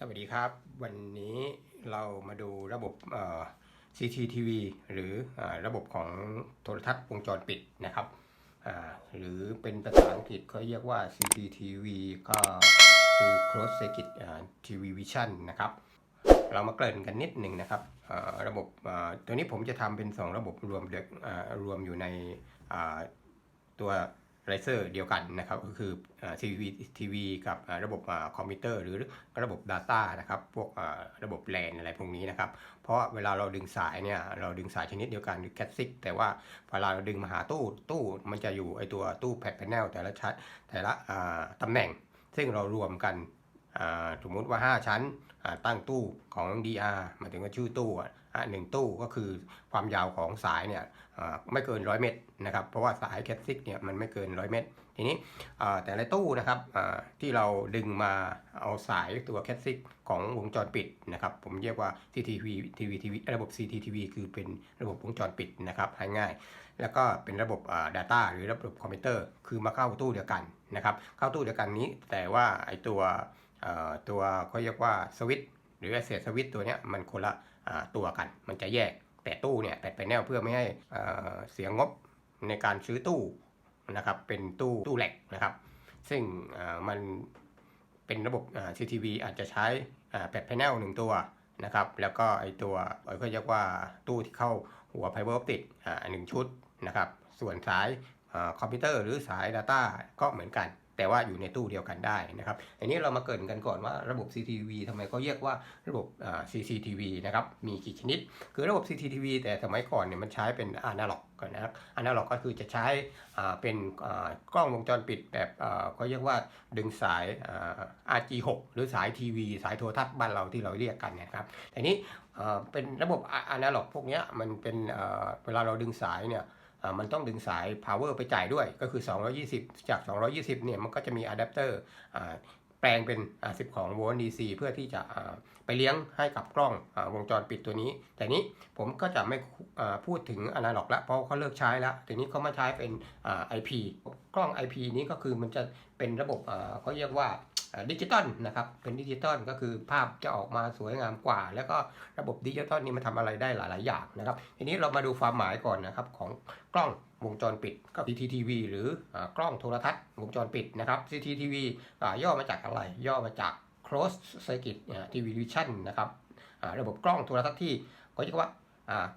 สวัสดีครับ วันนี้เรามาดูระบบ CCTV หรืออระบบของโทรทัศน์วงจรปิดนะครับ หรือเป็นภาษาอังกฤษเขาเรียกว่า CCTV ก็คือ Closed Circuit TV Vision นะครับ เรามาเกริ่นกันนิดหนึ่งนะครับ ระบบตัวนี้ผมจะทำเป็น 2 ระบบรวมเด็กอ่ารวมอยู่ในตัว ไรเซอร์เดียวกันนะครับก็คืออ่า TV TV กับระบบคอมพิวเตอร์ หรือระบบ Data นะครับพวกระบบ LAN อะไรพวกนี้นะครับเพราะเวลาเราดึงสายเนี่ยเราดึงสายชนิดเดียวกันคือแค t ซิกแต่ว่าเวลาเราดึงมาหาตู้ตู้มันจะอยู่ไอตัวตู้แพดแพนเนลแต่ละชั้นแต่ละตำแหน่ง ซึ่งเรารวมกันสมมุติว่า 5 ชั้นตั้งตู้ของ DR มาถึงว่าชื่อตู้ หนึ่งตู้ก็คือความยาวของสายเนี่ยไม่เกิน 100 เมตรนะครับ เพราะว่าสายแคทซิกเนี่ยมันไม่เกิน 100 เมตร ทีนี้แต่ละตู้นะครับที่เราดึงมาเอาสายตัวแคทซิกของวงจรปิดนะครับ ผมเรียกว่า CCTV TV TV ระบบ CCTV คือเป็นระบบวงจรปิดนะครับง่ายๆแล้วก็เป็นระบบ Data หรือระบบคอมพิวเตอร์ คือมาเข้าตู้เดียวกันนะครับ เข้าตู้เดียวกันนี้ แต่ว่าไอตัวตัวเขาเรียกว่าสวิตหรือเศษสวิตตัวเนี้ยมันคนละ ตัวกัน มันจะแยกแต่ตู้เนี่ยแต่ไปแนวเพื่อไม่ให้เสียงบในการซื้อตู้นะครับเป็นตู้ตู้แหลกนะครับ ซึ่งมันเป็นระบบอ่า CCTV อาจจะใช้อ่าแปแผงหนึ่งตัวนะครับแล้วก็ไอตัวเอ่อเขาเรียกว่าตู้ที่เข้าหัวไฟเบอร์ออปติกหนึ่งชุดนะครับส่วนสายอคอมพิวเตอร์หรือสาย Data ก็เหมือนกัน แต่ว่าอยู่ในตู้เดียวกันได้นะครับอันนี้เรามาเกรินกันก่อนว่าระบบ CCTV ทำไมเขาเรียกว่าระบบอ่า CCTV นะครับมีกี่ชนิด คือระบบ CCTV แต่สมัยก่อนเนี่ยมันใช้เป็นอนาล็อกก่อนนะครับอนาล็อกก็คือจะใช้อ่าเป็นอ่ากล้องวงจรปิดแบบอ่าเขาเรียกว่าดึงสายอ่า RG6 หรือสายทีวี สายโทรทัศน์บ้านเราที่เราเรียกกันเนยครับแต่นี้อ่าเป็นระบบอนาล็อกพวกเนี้ยมันเป็นอ่าเวลาเราดึงสายเนี่ย มันต้องดึงสาย power ไปจ่ายด้วย ก็คือ 220 จาก 220 เนี่ย มันก็จะมีอะแดปเตอร์แปลงเป็น 12 โวลต์ DC เพื่อที่จะไปเลี้ยงให้กับกล้องอวงจรปิดตัวนี้ แต่นี้ผมก็จะไม่พูดถึงอนาล็อกแล้วเพราะเขาเลิกใช้แล้วทีนี้เขามาใช้เป็นอ่า IP กล้อง IP นี้ก็คือมันจะเป็นระบบเขาเรียกว่า ดิจิตอลนะครับ เป็นดิจิตอลก็คือภาพจะออกมาสวยงามกว่า แล้วก็ระบบดิจิตอลนี่มันทำอะไรได้หลาย ๆ อย่างนะครับ ทีนี้เรามาดูความหมายก่อนนะครับของกล้องวงจรปิดก็ CCTV หรืออกล้องโทรทัศน์วงจรปิดนะครับ CCTV ย่อมาจากอะไร ย่อมาจาก close Circuit อ่า TV Vision นะครับระบบกล้องโทรทัศน์ที่เขาเรียกว่า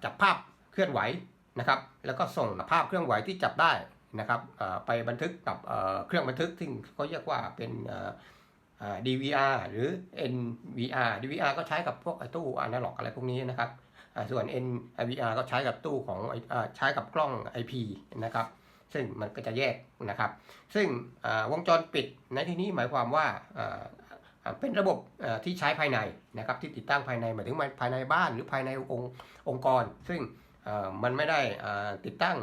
จับภาพเคลื่อนไหวนะครับ แล้วก็ส่งภาพเคลื่อนไหวที่จับได้นะครับไปบันทึกกับเครื่องบันทึกซึ่งเขาเรียกว่าเป็น DVR หรือ NVR DVR ก็ใช้กับพวกตู้อนาล็อกอะไรพวกนี้นะครับอ่าส่วน NVR ก็ใช้กับตู้ของอใช้กับกล้อง IP นะครับ ซึ่งมันก็จะแยกนะครับ ซึ่งวงจรปิดในที่นี้หมายความว่าเป็นระบบที่ใช้ภายในนะครับที่ติดตั้งภายในหมายถึงภายในบ้านหรือภายในองค์องกร ซึ่งมันไม่ได้ติดตั้ง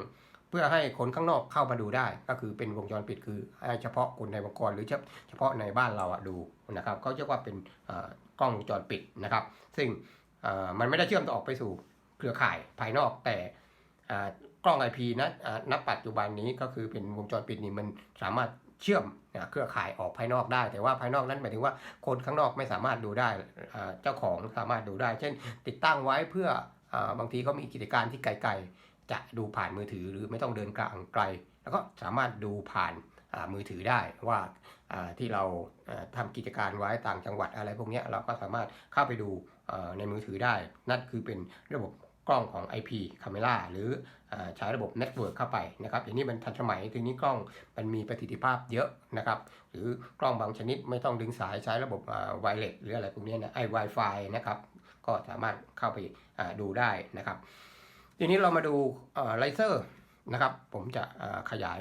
เพื่อให้คนข้างนอกเข้ามาดูได้ ก็คือเป็นวงจรปิดคือให้เฉพาะคนในองค์กรหรือเฉพาะในบ้านเราอะดูนะครับเขาเรียกว่าเป็นกล้องวงจรปิดนะครับ ซึ่งมันไม่ได้เชื่อมต่อออกไปสู่เครือข่ายภายนอกแต่กล้อง IP นะอ่าณปัจจุบันนี้ก็คือเป็นวงจรปิดนี่มันสามารถเชื่อมเครือข่ายออกภายนอกได้ แต่ว่าภายนอกนั้นหมายถึงว่าคนข้างนอกไม่สามารถดูได้เจ้าของสามารถดูได้ เช่น ติดตั้งไว้เพื่ออบางทีเขามีกิจการที่ไกลๆ จะดูผ่านมือถือหรือไม่ต้องเดินกลางไกล แล้วก็สามารถดูผ่านมือถือได้ว่าที่เราอ่าทำกิจการไว้ต่างจังหวัดอะไรพวกนี้เราก็สามารถเข้าไปดูในมือถือได้ นั่นคือเป็นระบบกล้องของ IP Camera หรือใช้ระบบ Network เข้าไปนะครับอย่างนี้มันทันสมัยทีนี้กล้องมันมีประสิทธิภาพเยอะนะครับหรือกล้องบางชนิดไม่ต้องดึงสายใช้ระบบไวเลสหรืออะไรพวกนี้นะไอ Wi-Fi นะครับก็สามารถเข้าไปดูได้นะครับ ทีนี้เรามาดูไลเซอร์นะครับ ผมจะขยาย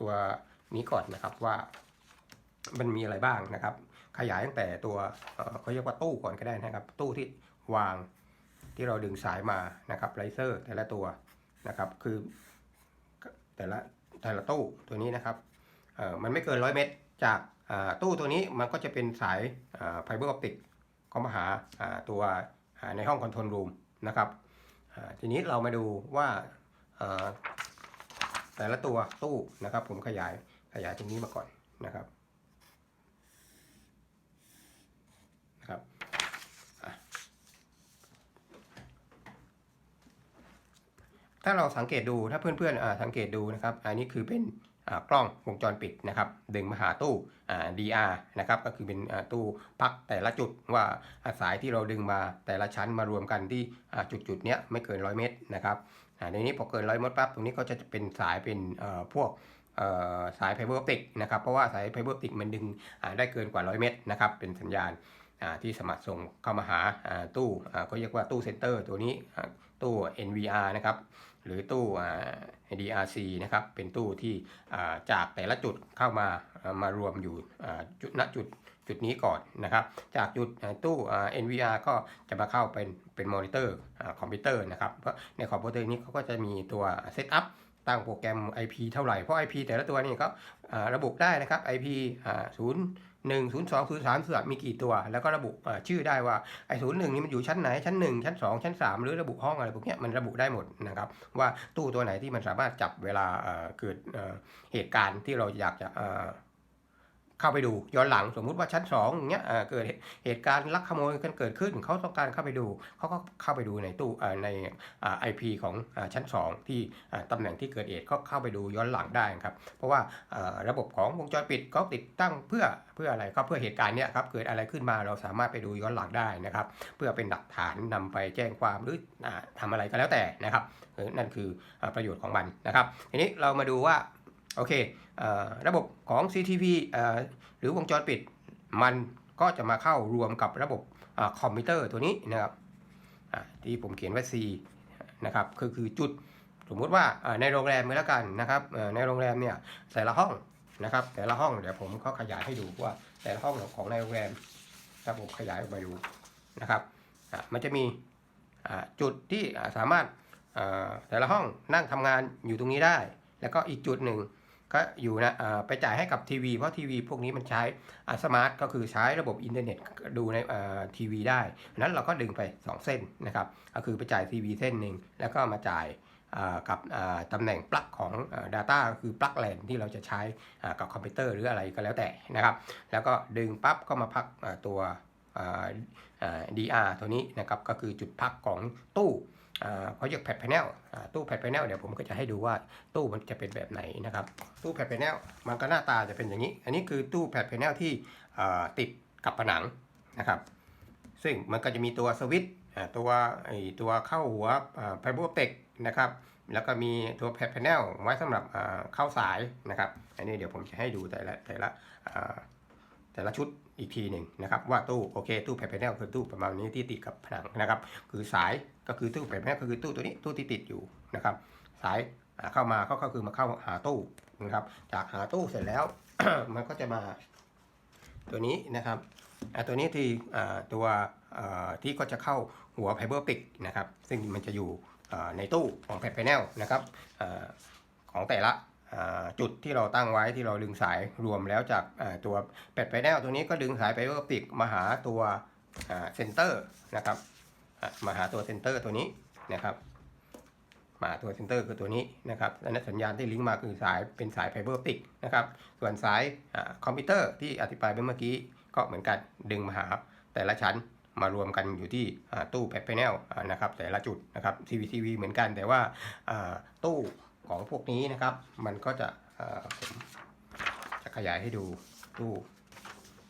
ตัวนี้ก่อนนะครับว่ามันมีอะไรบ้างนะครับ ขยายตั้งแต่ตัวเขาเรียกว่าตู้ก่อนก็ได้นะครับ ตู้ที่วางที่เราดึงสายมานะครับไลเซอร์แต่ละตัวนะครับ คือแต่ละแต่ละตู้ตัวนี้นะครับมันไม่เกินร้อยเมตรจากตู้ตัวนี้มันก็จะเป็นสายไฟเบอร์ออปติกก็มาหาอ่าตัวในห้องคอนโทรลรูมนะครับ ทีนี้เรามาดูว่าแต่ละตัวตู้นะครับ ผมขยายขยายตรงนี้มาก่อนนะครับนะครับถ้าเราสังเกตดูถ้าเพื่อนๆสังเกตดูนะครับ อันนี้คือเป็น กล้องวงจรปิดนะครับดึงมาหาตู้ DR นะครับก็คือเป็นตู้พักแต่ละจุดว่าสายที่เราดึงมาแต่ละชั้นมารวมกันที่จุดจุดๆเนี้ยไม่เกิน 100 เมตรนะครับในนี้พอเกิน 100 เมตรปั๊บตรงนี้ก็จะเป็นสายเป็นพวกสายไฟเบอร์ออปติกนะครับเพราะว่าสายไฟเบอร์ออปติกมันดึงได้เกินกว่า 100 เมตรนะครับเป็นสัญญาณที่สามารถส่งเข้ามาหาตู้อ่าก็เรียกว่าตู้เซนเตอร์ตัวนี้ตู้ NVR นะครับ หรือตู้ DRC นะครับ เป็นตู้ที่จากแต่ละจุดเข้ามามารวมอยู่จุดณจุดจุดนี้ก่อนนะครับ จากจุดตู้ NVR ก็จะมาเข้าเป็นเป็นมอนิเตอร์คอมพิวเตอร์นะครับเพราะในคอมพิวเตอร์นี้เขาก็จะมีตัวเซตอัพ ตั้งโปรแกรม IP เท่าไหร่ เพราะ IP แต่ละตัวนี่ก็อ่าระบุได้นะครับ IP อ่า0 1 0 2 0 3 4มีกี่ตัว แล้วก็ระบุชื่อได้ว่าไอ้ศูนย์หนึ่งนี่มันอยู่ชั้นไหน ชั้นหนึ่งชั้นสองชั้นสามหรือระบุห้องอะไรพวกนี้มันระบุได้หมดนะครับ ว่าตู้ตัวไหนที่มันสามารถจับเวลาเกิดเหตุการณ์ที่เราอยากจะ เข้าไปดูย้อนหลังสมมุติว่าชั้นสองอย่างเงี้ยเกิดเหตุการณ์ลักขโมยกันเกิดขึ้น เขาต้องการเข้าไปดูเขาก็เข้าไปดูในตู้ในไอพีของชั้นสองที่ตำแหน่งที่เกิดเหตุก็เข้าไปดูย้อนหลังได้ครับ เพราะว่าระบบของวงจรปิดก็ติดตั้งเพื่อเพื่ออะไรครับเพื่อเหตุการณ์เนี้ยครับเกิดอะไรขึ้นมาเราสามารถไปดูย้อนหลังได้นะครับ เพื่อเป็นหลักฐานนำไปแจ้งความหรืออาทำอะไรก็แล้วแต่นะครับนั่นคือประโยชน์ของมันนะครับ ทีนี้เรามาดูว่าโอเค ระบบของ CTV หรือวงจรปิดมันก็จะมาเข้ารวมกับระบบอคอมพิวเตอร์ตัวนี้นะครับที่ผมเขียนไว้ C นะครับคือคือจุดสมมุติว่าในโรงแรมก็แล้วกันนะครับในโรงแรมเนี่ยแต่ละห้องนะครับ แต่ละห้องเดี๋ยวผมก็ขยายให้ดูว่าแต่ละห้องของในโรงแรมถ้าผมขยายออกมาดูนะครับมันจะมีจุดที่สามารถแต่ละห้องนั่งทำงานอยู่ตรงนี้ได้ แล้วก็อีกจุดหนึ่ง ก็อยู่นะไปจ่ายให้กับทีวีเพราะทีวีพวกนี้มันใช้สมาร์ทก็คือใช้ระบบอินเทอร์เน็ตดูในทีวีได้นั้นเราก็ดึงไป 2 เส้นนะครับก็คือไปจ่ายทีวีเส้นหนึ่งแล้วก็มาจ่ายกับตำแหน่งปลั๊กของ Data ก็คือปลั๊กแลนที่เราจะใช้กับคอมพิวเตอร์หรืออะไรก็แล้วแต่นะครับ แล้วก็ดึงปั๊บก็มาพักตัว DR ตัวนี้นะครับก็คือจุดพักของตู้ อ่าเขาเรียกแพดแพนลตู้แพดแพนเนลเดี๋ยวผมก็จะให้ดูว่าตู้มันจะเป็นแบบไหนนะครับ ตู้แพดแพนเนลมันก็หน้าตาจะเป็นอย่างนี้ อันนี้คือตู้แพดแพนเนลที่ติดกับผนังนะครับ ซึ่งมันก็จะมีตัวสวิตช์ตัวไอตัวเข้าหัวไฟเบอร์เต็กนะครับแล้วก็มีตัวแพดแพนเนลไว้สำหรับเข้าสายนะครับ อันนี้เดี๋ยวผมจะให้ดูแต่ละแต่ละ แต่ละชุดอีกทีหนึ่งนะครับว่าตู้โอเคตู้แผ่นแนลคือตู้ประมาณนี้ที่ติดกับผนังนะครับ คือสายก็คือตู้แผ่นแนลก็คือตู้ตัวนี้ตู้ที่ติดอยู่นะครับ สายเข้ามาก็ก็คือมาเข้าหาตู้นะครับ จากหาตู้เสร็จแล้ว มันก็จะมาตัวนี้นะครับตัวนี้ที่ตัวที่ก็จะเข้าหัวไฟเบอร์ปิกนะครับ ซึ่งมันจะอยู่ในตู้ของแผ่นแนลนะครับของแต่ละ จุดที่เราตั้งไว้ที่เราดึงสายรวมแล้วจากตัวแปดไฟแนลตัวนี้ก็ดึงสายไฟเบอร์ปิกมาหาตัวเซนเตอร์นะครับมาหาตัวเซนเตอร์ตัวนี้นะครับมาหาตัวเซนเตอร์คือตัวนี้นะครับและสัญญาณที่ลิงก์มาคือสายเป็นสายไฟเบอร์ปติกนะครับ ส่วนสายอคอมพิวเตอร์ที่อธิบายไปเมื่อกี้ก็เหมือนกันดึงมาหาแต่ละชั้นมารวมกันอยู่ที่ตู้แพดแพนเนลนะครับแต่ละจุดนะครับ CCTV เหมือนกันแต่ว่าตู้ ของพวกนี้นะครับ มันก็จะผมจะขยายให้ดูตู้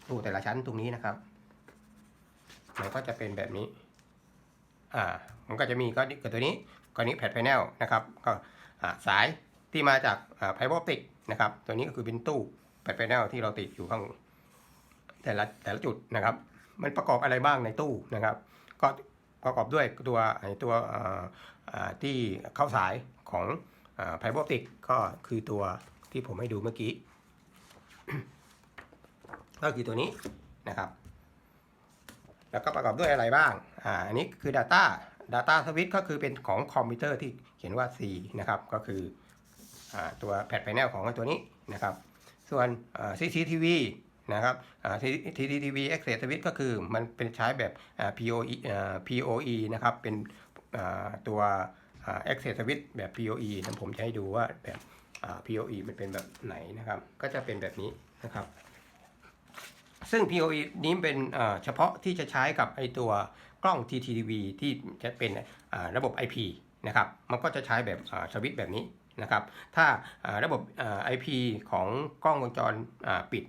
ตู้แต่ละชั้นตรงนี้นะครับ มันก็จะเป็นแบบนี้ อ่า มันก็จะมีก็กับตัวนี้ก็นี้แพดแพนเนลนะครับก็สายที่มาจากไพโบอปติกนะครับ ตัวนี้ก็คือเป็นตู้แพดแพนเนลที่เราติดอยู่ข้างแต่ละแต่ละจุดนะครับ มันประกอบอะไรบ้างในตู้นะครับ ก็ประกอบด้วยตัวตัวอ่าที่เข้าสายของ ไพโบอปติกก็คือตัวที่ผมให้ดูเมื่อกี้ ก็คือตัวนี้นะครับ แล้วก็ประกอบด้วยอะไรบ้าง อ่า อันนี้คือ Data Data Switch ก็คือเป็นของคอมพิวเตอร์ที่เขียนว่า C นะครับ ก็คืออ่าตัวแพดแพนเนลของตัวนี้นะครับ ส่วน CCTV นะครับอ่า CCTV Access Switch ก็คือมันเป็นใช้แบบอ่า PoE อ่า PoE นะครับ เป็นอ่าตัว Access Switch แบบ PoE นะผมจะให้ดูว่าแบบอ่า PoE มันเป็นแบบไหนนะครับ ก็จะเป็นแบบนี้นะครับ ซึ่ง PoE นี้เป็นอ่าเฉพาะที่จะใช้กับไอตัวกล้อง TTV ที่จะเป็นอ่าระบบ IP นะครับ มันก็จะใช้แบบอ่าสวิตช์แบบนี้นะครับ ถ้าอ่าระบบอ่า IP ของกล้องวงจรอ่าปิด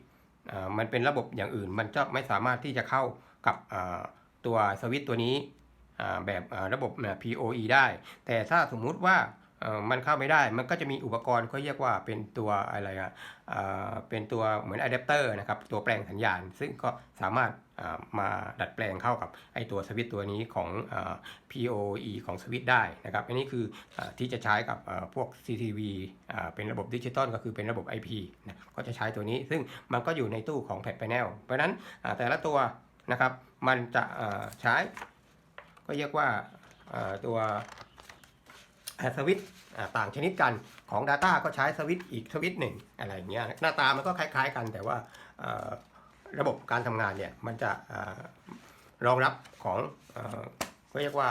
อ่ามันเป็นระบบอย่างอื่น มันจะไม่สามารถที่จะเข้ากับอ่าตัวสวิตช์ตัวนี้ แบบระบบ PoE ได้ แต่ถ้าสมมุติว่ามันเข้าไม่ได้ มันก็จะมีอุปกรณ์เขาเรียกว่าเป็นตัวอะไรอะอ่าเป็นตัวเหมือนอะแดปเตอร์นะครับ ตัวแปลงสัญญาณ ซึ่งก็สามารถมาดัดแปลงเข้ากับไอตัวสวิตตัวนี้ของอ PoE ของสวิตได้นะครับ อันนี้คืออที่จะใช้กับพวก CCTV เป็นระบบดิจิตอลก็คือเป็นระบบ IP นะก็จะใช้ตัวนี้ ซึ่งมันก็อยู่ในตู้ของแพด Panel เพราะนั้นแต่ละตัวนะครับ มันจะใช้ ก็เรียกว่าตัวสวิตต่างชนิดกันของ Data ก็ใช้สวิตอีกสวิตหนึ่งอะไรอย่างเงี้ยหน้าตามันก็คล้าย ๆ กัน แต่ว่าระบบการทำงานเนี่ยมันจะรองรับของก็เรียกว่า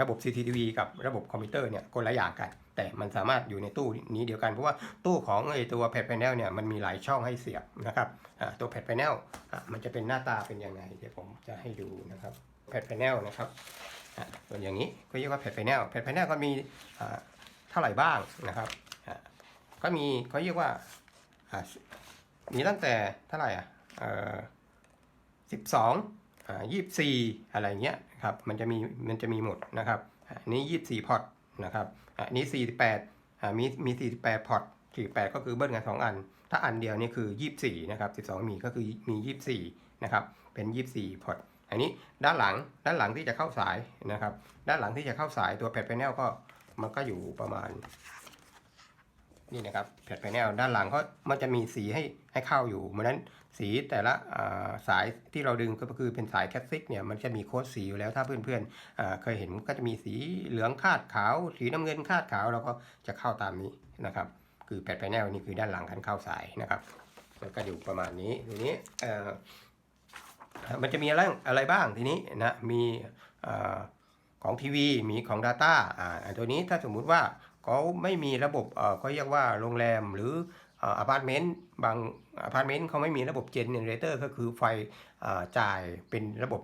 ระบบ CCTV กับระบบคอมพิวเตอร์เนี่ยคนละอย่างกัน แต่มันสามารถอยู่ในตู้นี้เดียวกันเพราะว่าตู้ของไอตัวแพด Panel เนี่ยมันมีหลายช่องให้เสียบนะครับตัวแพด Panel อะมันจะเป็นหน้าตาเป็นยังไงเดี๋ยวผมจะให้ดูนะครับ แพด Panel นะครับส่วนอย่างนี้ก็เรียกว่าแพด Panel แพด Panel ก็มีเท่าไหร่บ้างนะครับก็มีเขาเรียกว่ามีตั้งแต่เท่าไหร่อะสิบสองยี่สี่อะไรเงี้ยครับมันจะมีมันจะมีหมดนะครับอันนี้ยี่สี่พอร์ตนะครับอันนี้สี่สิบแปดมีมีสี่สิบแปดพอร์ตสี่แปดก็คือเบิ้ลกันสองอัน ถ้าอันเดียวนี่คือ24นะครับ12มีก็คือมี24นะครับเป็น24พอร์ต อันนี้ด้านหลังด้านหลังที่จะเข้าสายนะครับ ด้านหลังที่จะเข้าสายตัวแพด panel ก็มันก็อยู่ประมาณ นี่นะครับแพด panel ด้านหลังก็มันจะมีสีให้ให้เข้าอยู่เหมือนนั้นสีแต่ละสายที่เราดึงก็คือเป็นสายแคสซิกเนี่ยมันจะมีโค้ดสีอยู่แล้วถ้าเพื่อนๆอ่าเคยเห็นก็จะมีสีเหลืองคาดขาว สีน้ำเงินคาดขาวเราก็จะเข้าตามนี้นะครับ คือแพด panel นี่คือด้านหลังการเข้าสายนะครับแล้วก็อยู่ประมาณนี้ทีนี้ มันจะมีอะไรอะไรบ้างทีนี้นะมีของทีวีมีของ Data อ่าอันตัวนี้ถ้าสมมุติว่าเขาไม่มีระบบเออเขาเรียกว่าโรงแรมหรืออพาร์ตเมนต์บางอพาร์ตเมนต์เขาไม่มีระบบเจนเนเรเตอร์ก็คือไฟจ่ายเป็นระบบ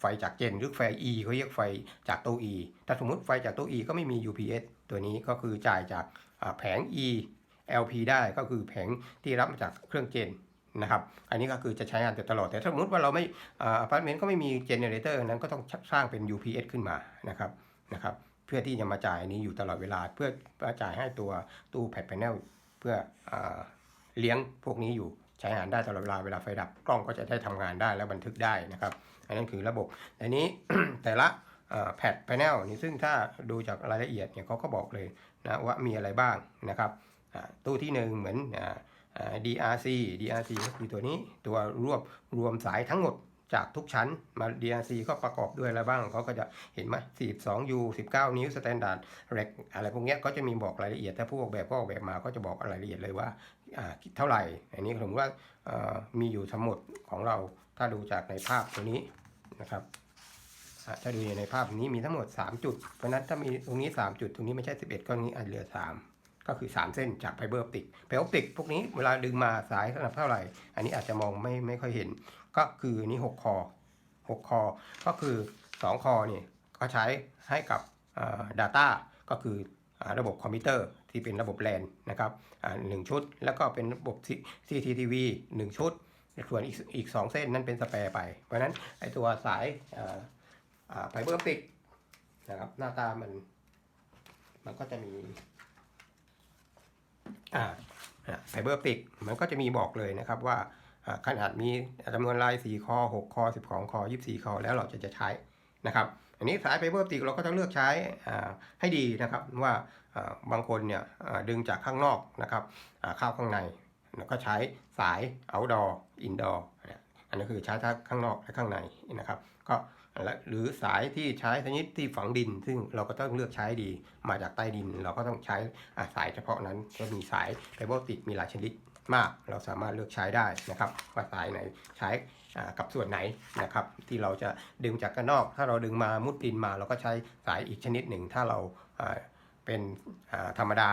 ไฟจากเจนหรือไฟ E เขาเรียกไฟจากตู้ E ถ้าสมมุติไฟจากตู้ E ก็ไม่มี UPS ตัวนี้ก็คือจ่ายจากแผง E LP ได้ก็คือแผงที่รับมาจากเครื่องเจน นะครับ อันนี้ก็คือจะใช้งานตลอด แต่ถ้าสมมติว่าเราไม่อพาร์ตเมนต์ก็ไม่มีเจเนเรเตอร์นั้นก็ต้องสร้างเป็น UPS ขึ้นมานะครับนะครับ เพื่อที่จะมาจ่ายนี้อยู่ตลอดเวลา เพื่อจ่ายให้ตัวตู้แพดแพนเนเพื่ออเลี้ยงพวกนี้อยู่ใช้งานได้ตลอดเวลาเวลาไฟดับกล้องก็จะได้ทำงานได้และบันทึกได้นะครับ อันนั้นคือระบบอันนี้แต่ละแพดแพนนลนี่ซึ่งถ้าดูจากรายละเอียดเนี่ยเขาก็บอกเลยนะว่ามีอะไรบ้างนะครับตู้ที่หนึ่งเหมือนอ DRC DRC ก็คือตัวนี้ตัวรวบรวมสายทั้งหมดจากทุกชั้นมา DRC ก็ประกอบด้วยอะไรบ้างเขาก็จะเห็นไหม42 U 19 นิ้ว Standard Rec อะไรพวกนี้ก็จะมีบอกรายละเอียด ถ้าผู้ออกแบบก็ออกแบบมาก็จะบอกรายละเอียดเลยว่าเท่าไหร่ อันนี้ผมว่ามีอยู่ทั้งหมดของเราถ้าดูจากในภาพตัวนี้นะครับถ้าดูในภาพนี้มีทั้งหมด 3 จุด เพราะฉะนั้นถ้ามีตรงนี้ 3 จุด ตรงนี้ไม่ใช่ 11 ก็นี้อาจเหลือ 3 ก็คือ 3 เส้นจากไฟเบอร์ออปติกไฟออปติกพวกนี้เวลาดึงมาสายขนาดเท่าไหร่ อันนี้อาจจะมองไม่ไม่ค่อยเห็น ก็คือนี้6คอ 6 คอ ก็คือ 2 คอเนี่ยก็ใช้ให้กับ Data ก็คืออระบบคอมพิวเตอร์ที่เป็นระบบแลนนะครับหนึ่งชุด แล้วก็เป็นระบบ CCTV 1 ชุด ส่วนอีกอีก2เส้นนั้นเป็นสแปร์ไป เพราะนั้นไอตัวสายไฟเบอร์ออปติกนะครับหน้าตามันมันก็จะมี ไฟเบอร์ปติกมันก็จะมีบอกเลยนะครับว่าขนาดมีจำนวนลาย 4 คอ 6 คอ 12 คอ 24 คอ แล้วเราจะจะใช้นะครับ อันนี้สายไฟเบอร์ติกเราก็ต้องเลือกใช้ให้ดีนะครับว่าอ่าบางคนเนี่ยดึงจากข้างนอกนะครับเข้าข้างในแล้วก็ใช้สาย outdoor indoor อันนี้คือใช้ทั้งข้างนอกและข้างในนะครับ ก็ หรือสายที่ใช้ชนิดที่ฝังดิน ซึ่งเราก็ต้องเลือกใช้ดี มาจากใต้ดิน เราก็ต้องใช้สายเฉพาะนั้น ก็มีสายไฟเบอร์ติกมีหลายชนิดมาก เราสามารถเลือกใช้ได้นะครับว่าสายไหนใช้กับส่วนไหนนะครับ ที่เราจะดึงจากข้างนอก ถ้าเราดึงมามุดดินมา เราก็ใช้สายอีกชนิดหนึ่ง ถ้าเราเป็นธรรมดา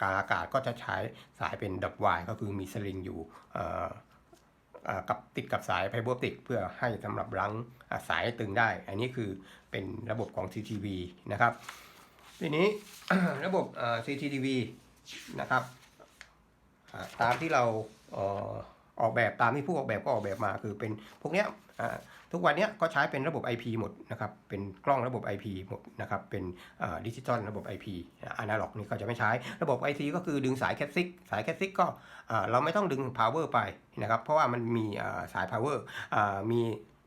กางอากาศก็จะใช้สายเป็นดับวายก็คือมีสลิงอยู่ กับติดกับสายไฟเบอร์ออปติก เพื่อให้สำหรับรั้งสายให้ตึงได้ อันนี้คือเป็นระบบของ CCTV นะครับ ทีนี้ระบบ CCTV นะครับตามที่เราออกแบบตามที่ผู้ออกแบบก็ออกแบบมาคือเป็นพวกเนี้ย ทุกวันนี้ก็ใช้เป็นระบบ IP หมดนะครับ เป็นกล้องระบบ IP หมดนะครับ เป็นดิจิตอลระบบ IP อนาล็อกนี่ก็จะไม่ใช้ ระบบ IC ก็คือดึงสายแคสซิก สายแคสซิกก็เราไม่ต้องดึง power ไปนะครับ เพราะว่ามันมีสาย power อ่ามี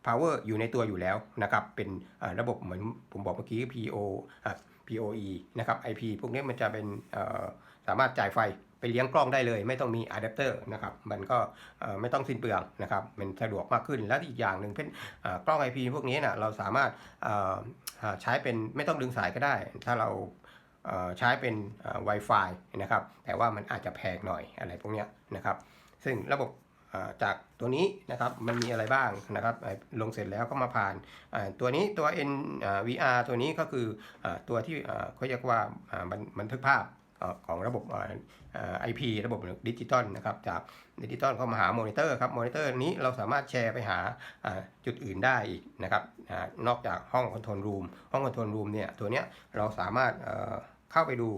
power อยู่ในตัวอยู่แล้วนะครับ เป็นระบบเหมือนผมบอกเมื่อกี้ PO อ่า POE นะครับ IP พวกนี้มันจะเป็นสามารถจ่ายไฟไปเลี้ยงกล้องได้เลย ไม่ต้องมีอะแดปเตอร์นะครับมันก็ไม่ต้องสิ้นเปลืองนะครับมันสะดวกมากขึ้นและอีกอย่างหนึ่งเป็นเอ่อกล้อง IP พวกนี้นะเราสามารถใช้เป็นไม่ต้องดึงสายก็ได้ ถ้าเราใช้เป็น Wi-Fi นะครับแต่ว่ามันอาจจะแพงหน่อยอะไรพวกนี้นะครับซึ่งระบบ จากตัวนี้นะครับมันมีอะไรบ้างนะครับลงเสร็จแล้วก็มาผ่านตัวนี้ตัว NVR ตัวนี้ก็คือตัวที่เขาเรียกว่าบันทึกภาพของระบบ IP ระบบดิจิตอลนะครับจากดิจิตอลเข้ามาหามอนิเตอร์ครับมอนิเตอร์นี้เราสามารถแชร์ไปหาจุดอื่นได้อีกนะครับนอกจากห้องคอนโทรลรูมห้องคอนโทรลรูมเนี่ยตัวเนี้ยเราสามารถเข้าไปดู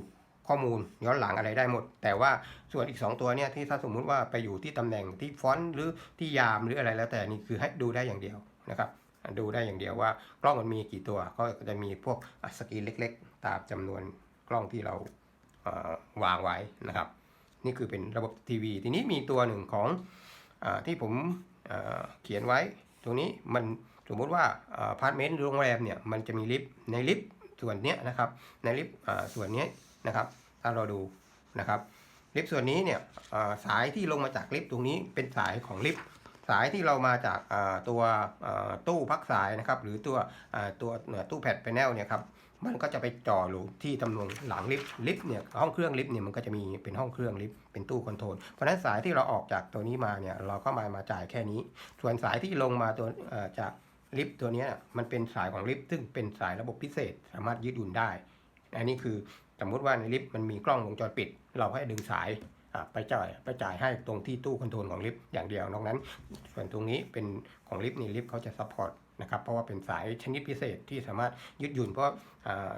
ข้อมูลย้อนหลังอะไรได้หมด แต่ว่าส่วนอีก 2 ตัวเนี่ยที่ถ้าสมมุติว่าไปอยู่ที่ตำแหน่งที่ฟอนต์หรือที่ยามหรืออะไรแล้วแต่นี่คือให้ดูได้อย่างเดียวนะครับดูได้อย่างเดียวว่ากล้องมันมีกี่ตัวก็จะมีพวกสกรีนเล็ก ๆ ตามจำนวนกล้องที่เราเอ่อวางไว้นะครับ นี่คือเป็นระบบทีวี ทีนี้มีตัวหนึ่งของอที่ผมเเขียนไว้ ตรงนี้มันสมมุติว่าอพาร์ตเมนต์โรงแรมเนี่ยมันจะมีลิฟต์ในลิฟต์ส่วนเนี้ยนะครับในลิฟต์ส่วนเนี้ย นะครับ ถ้าเราดูนะครับลิฟต์ส่วนนี้เนี่ยสายที่ลงมาจากลิฟต์ตรงนี้เป็นสายของลิฟต์สายที่เรามาจากตัวตู้พักสายนะครับ หรือตัวตัวตู้แพดแพนเนลเนี่ยครับมันก็จะไปจ่ออยู่ที่ตำแหน่งหลังลิฟต์ลิฟต์เนี่ยห้องเครื่องลิฟต์เนี่ยมันก็จะมีเป็นห้องเครื่องลิฟต์เป็นตู้คอนโทรลเพราะฉะนั้นสายที่เราออกจากตัวนี้มาเนี่ยเราก็มามาจ่ายแค่นี้ ส่วนสายที่ลงมาตัวจากลิฟต์ตัวนี้มันเป็นสายของลิฟต์ซึ่งเป็นสายระบบพิเศษ สามารถยืดหยุ่นได้ อันนี้คือ สมมุติว่าในลิฟต์มันมีกล้องวงจรปิด เราให้ดึงสายไปจ่ายไปจ่ายให้ตรงที่ตู้คอนโทรลของลิฟต์อย่างเดียวนอกนั้น ส่วนตรงนี้เป็นของลิฟต์นี่ลิฟต์เขาจะซัพพอร์ตนะครับเพราะว่าเป็นสายชนิดพิเศษที่สามารถยืดหยุ่นเพราะ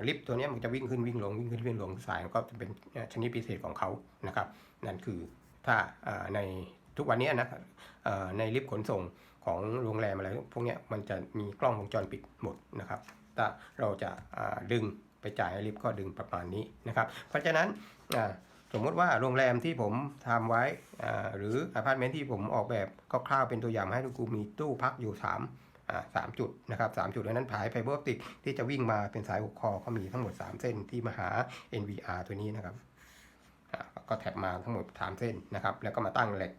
ลิฟต์ตัวนี้มันจะวิ่งขึ้นวิ่งลงวิ่งขึ้นวิ่งลงสายก็จะเป็นชนิดพิเศษของเขานะครับ นั่นคือถ้าในทุกวันนี้นะในลิฟต์ขนส่งของโรงแรมอะไรพวกนี้มันจะมีกล้องวงจรปิดหมดนะครับถ้าเราจะดึง ไปจ่ายให้ลิฟต์ก็ดึงประมาณนี้นะครับ เพราะฉะนั้นสมมติว่าโรงแรมที่ผมทำไว้หรืออพาร์ตเมนต์ที่ผมออกแบบคร่าวๆเป็นตัวอย่างให้ทุกคูมีตู้พักอยู่ 3สามจุดนะครับสามจุดดังนั้นผายไฟเบอร์ออปติกที่จะวิ่งมาเป็นสายหกคอก็มีทั้งหมด 3 เส้นที่มาหา NVR ตัวนี้นะครับก็แท็บมาทั้งหมด3เส้นนะครับ แล้วก็มาตั้งเหล็ก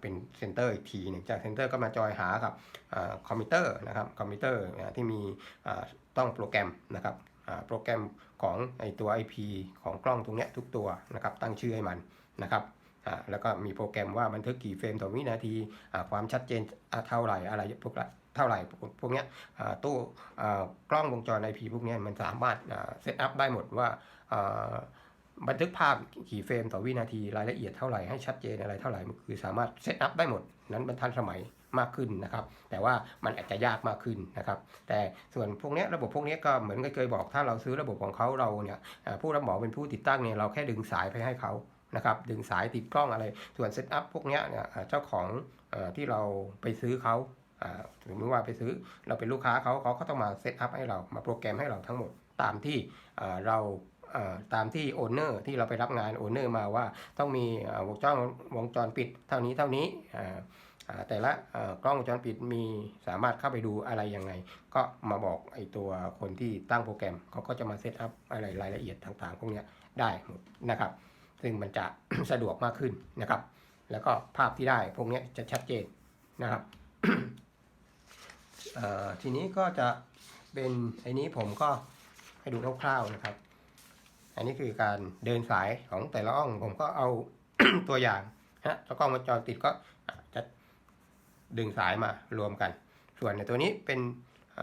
เป็นเซนเตอร์อีกทีหนึ่งจากเซนเตอร์ก็มาจอยหากับอคอมพิวเตอร์นะครับคอมพิวเตอร์ที่มีต้องโปรแกรมนะครับ โปรแกรมของไอตัว IP ของกล้องตรงเนี้ยทุกตัวนะครับตั้งชื่อให้มันนะครับแล้วก็มีโปรแกรมว่าบันทึกกี่เฟรมต่อวินาทีความชัดเจนเท่าไหร่อะไรพวกเท่าไหร่พวกเนี้ยตู้กล้องวงจร IP พวกเนี้ยมันสามารถเซตอัพได้หมดว่าอ่าบันทึกภาพกี่เฟรมต่อวินาทีรายละเอียดเท่าไหร่ให้ชัดเจนอะไรเท่าไหร่มันคือสามารถเซตอัพได้หมดนั้นมันทันสมัย มากขึ้นนะครับ แต่ว่ามันอาจจะยากมากขึ้นนะครับ แต่ส่วนพวกนี้ระบบพวกนี้ก็เหมือนกับเคยบอกถ้าเราซื้อระบบของเขาเราเนี่ยผู้รับเหมาเป็นผู้ติดตั้งเนี่ยเราแค่ดึงสายไปให้เขานะครับดึงสายติดกล้องอะไร ส่วนเซตอัพพวกนี้เนี่ยเจ้าของอที่เราไปซื้อเขาสมมติว่าไปซื้อเราเป็นลูกค้าเขาเขาก็ต้องมาเซตอัพให้เรามาโปรแกรมให้เราทั้งหมดตามที่เราตามที่โอนเนอร์ที่เราไปรับงานโอนเนอร์มาว่าต้องมีวงจรวงจรปิดเท่านี้เท่านี้ แต่ละกล้องวงจรปิดมีสามารถเข้าไปดูอะไรยังไง ก็มาบอกไอตัวคนที่ตั้งโปรแกรมเขาก็จะมาเซตอัพอะไรรายละเอียดต่างๆพวกนี้ได้หมดนะครับ ซึ่งมันจะสะดวกมากขึ้นนะครับ แล้วก็ภาพที่ได้พวกนี้จะชัดเจนนะครับทีนี้ก็จะเป็นไอ้นี้ผมก็ให้ดูคร่าวๆนะครับ อันนี้คือการเดินสายของแต่ละอ่องผมก็เอาตัวอย่างฮะแล้วกล้องวงจรปิดก็ ดึงสายมารวมกัน ส่วนในตัวนี้เป็นอ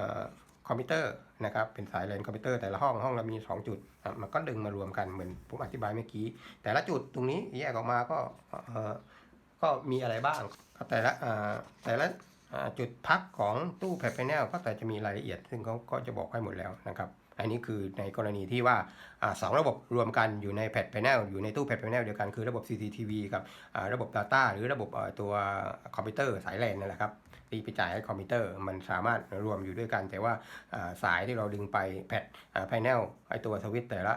คอมพิวเตอร์นะครับเป็นสายเลนคอมพิวเตอร์แต่ละห้องห้องเรามี 2 จุด มันก็ดึงมารวมกันเหมือนผมอธิบายเมื่อกี้ แต่ละจุดตรงนี้แยกออกมาก็ก็มีอะไรบ้าง แต่ละแต่ละ จุดพักของตู้แพดแนลก็แต่จะมีรายละเอียด ซึ่งเขาก็จะบอกให้หมดแล้วนะครับ อันนี้คือในกรณีที่ว่าอสองระบบรวมกันอยู่ในแพดแนลอยู่ในตู้แพดแนลเดียวกันคือระบบ CCTV กับระบบ Data หรือระบบตัวคอมพิวเตอร์สายแลนนั่นแหละครับที่ไปจ่ายให้คอมพิวเตอร์มันสามารถรวมอยู่ด้วยกัน แต่ว่าสายที่เราดึงไปแพดแนลไอตัวสวิตช์แต่ละ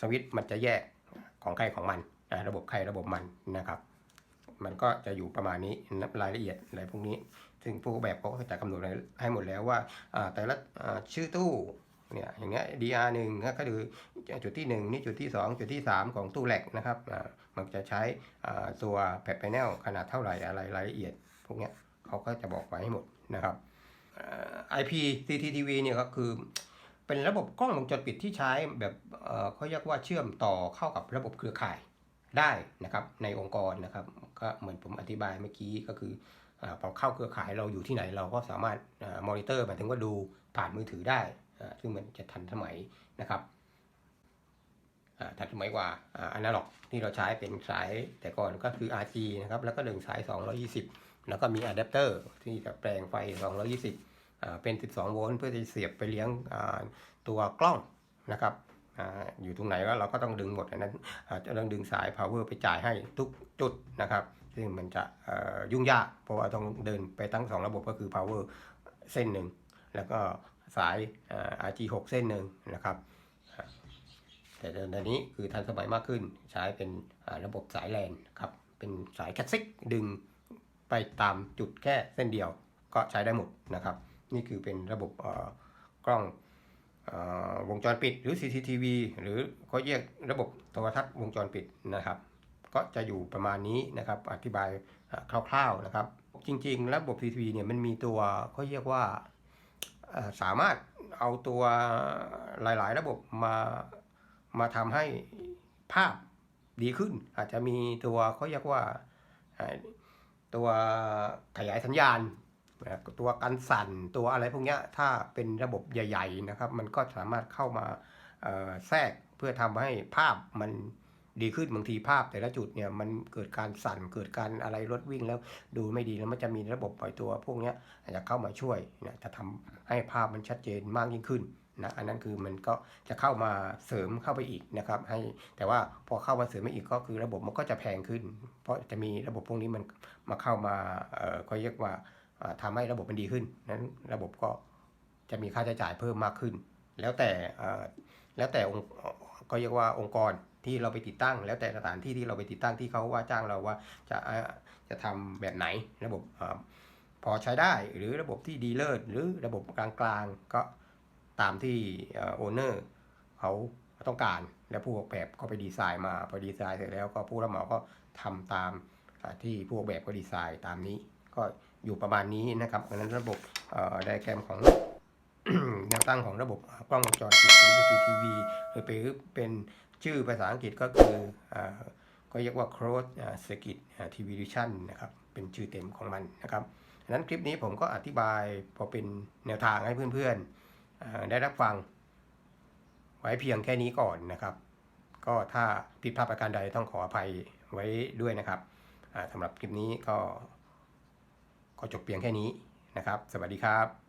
สวิตช์มันจะแยกของใครของมันระบบใครระบบมันนะครับ มันก็จะอยู่ประมาณนี้นับรายละเอียดอะไรพวกนี้ ซึ่งผู้ออกแบบเขาก็จะกำหนดให้หมดแล้วว่าแต่ละชื่อตู้เนี่ยอย่างเงี้ย DR หนึ่งก็คือจุดที่ 1 นี่จุดที่ 2 จุดที่ 3 ของตู้แหลกนะครับมันจะใช้ตัวแผ่นแผงขนาดเท่าไหร่อะไรรายละเอียด พวกเนี้ยเขาก็จะบอกไว้ให้หมดนะครับ IP CCTV เนี่ยก็คือเป็นระบบกล้องวงจรปิดที่ใช้แบบเขาเรียกว่าเชื่อมต่อเข้ากับระบบเครือข่าย ได้นะครับในองค์กรนะครับ ก็เหมือนผมอธิบายเมื่อกี้ก็คืออพอเข้าเครือข่ายเราอยู่ที่ไหนเราก็สามารถมอนิเตอร์หมายถึงว่าดูผ่านมือถือได้ ซึ่งมันจะทันสมัยนะครับทันสมัยกว่าอนาล็อกที่เราใช้เป็นสายแต่ก่อนก็คือ RG นะครับแล้วก็หนึ่งสาย 220 แล้วก็มีอะแดปเตอร์ที่จะแปลงไฟ 220อ่าเป็น 12 โวลต์เพื่อจะเสียบไปเลี้ยงตัวกล้องนะครับ อยู่ตรงไหนก็เราก็ต้องดึงหมดอันนั้นจะต้องดึงสาย power ไปจ่ายให้ทุกจุดนะครับ ซึ่งมันจะยุ่งยากเพราะว่าต้องเดินไปทั้งสองระบบก็คือ power เส้นหนึ่งแล้วก็สาย RG6 เส้นหนึ่งนะครับแต่ตอนนี้คือทันสมัยมากขึ้นใช้เป็นระบบสายแลนครับเป็นสายแคสซิกดึงไปตามจุดแค่เส้นเดียวก็ใช้ได้หมดนะครับ นี่คือเป็นระบบกล้อง วงจรปิดหรือ CCTV หรือเขาเรียกระบบโทรทัศน์วงจรปิดนะครับ ก็จะอยู่ประมาณนี้นะครับ อธิบายคร่าวๆนะครับ จริง ๆ ระบบ CCTV เนี่ยมันมีตัวเขาเรียกว่าสามารถเอาตัวหลายๆ ระบบมามาทำให้ภาพดีขึ้น อาจจะมีตัวเขาเรียกว่าตัวขยายสัญญาณ นะครับตัวกันสั่นตัวอะไรพวกนี้ถ้าเป็นระบบใหญ่ ๆนะครับ มันก็สามารถเข้ามาแทรกเพื่อทำให้ภาพมันดีขึ้นบางทีภาพแต่ละจุดเนี่ยมันเกิดการสั่นเกิดการอะไรรถวิ่งแล้วดูไม่ดีแล้วมันจะมีระบบปล่อยตัวพวกนี้อาจจะเข้ามาช่วยนะจะทำให้ภาพมันชัดเจนมากยิ่งขึ้นนะอันนั้นคือมันก็จะเข้ามาเสริมเข้าไปอีกนะครับ ให้แต่ว่าพอเข้ามาเสริมมาอีกก็คือระบบมันก็จะแพงขึ้น เพราะจะมีระบบพวกนี้มันมาเข้ามาเอ่อก็เรียกว่า ทำให้ระบบมันดีขึ้น นั้นระบบก็จะมีค่าใช้จ่ายเพิ่มมากขึ้น แล้วแต่แล้วแต่องค์ก็เรียกว่าองค์กรที่เราไปติดตั้ง แล้วแต่สถานที่ที่เราไปติดตั้งที่เขาว่าจ้างเราว่าจะจะทำแบบไหนระบบอพอใช้ได้หรือระบบที่ดีเลิศหรือระบบกลางๆก็ตามที่โอเนอร์เขาต้องการแล้วผู้ออกแบบก็ไปดีไซน์มาพอดีไซน์เสร็จแล้วก็ผู้รับเหมาก็ทำตามที่ผู้ออกแบบก็ดีไซน์ตามนี้ก็ อยู่ประมาณนี้นะครับเพราะฉะนั้นระบบไดแกรมของแนวตั้งของระบบกล้องวงจรปิดหรือ CCTV หรือเป็นชื่อภาษาอังกฤษก็คืออก็เรียกว่า Closed Circuit TV Vision นะครับ เป็นชื่อเต็มของมันนะครับดังนั้นคลิปนี้ผมก็อธิบายพอเป็นแนวทางให้เพื่อนๆ ได้รับฟัง ไว้เพียงแค่นี้ก่อนนะครับ ก็ถ้าผิดพลาดประการใดต้องขออภัยไว้ด้วยนะครับสำหรับคลิปนี้ก็ ก็จบเพียงแค่นี้นะครับ สวัสดีครับ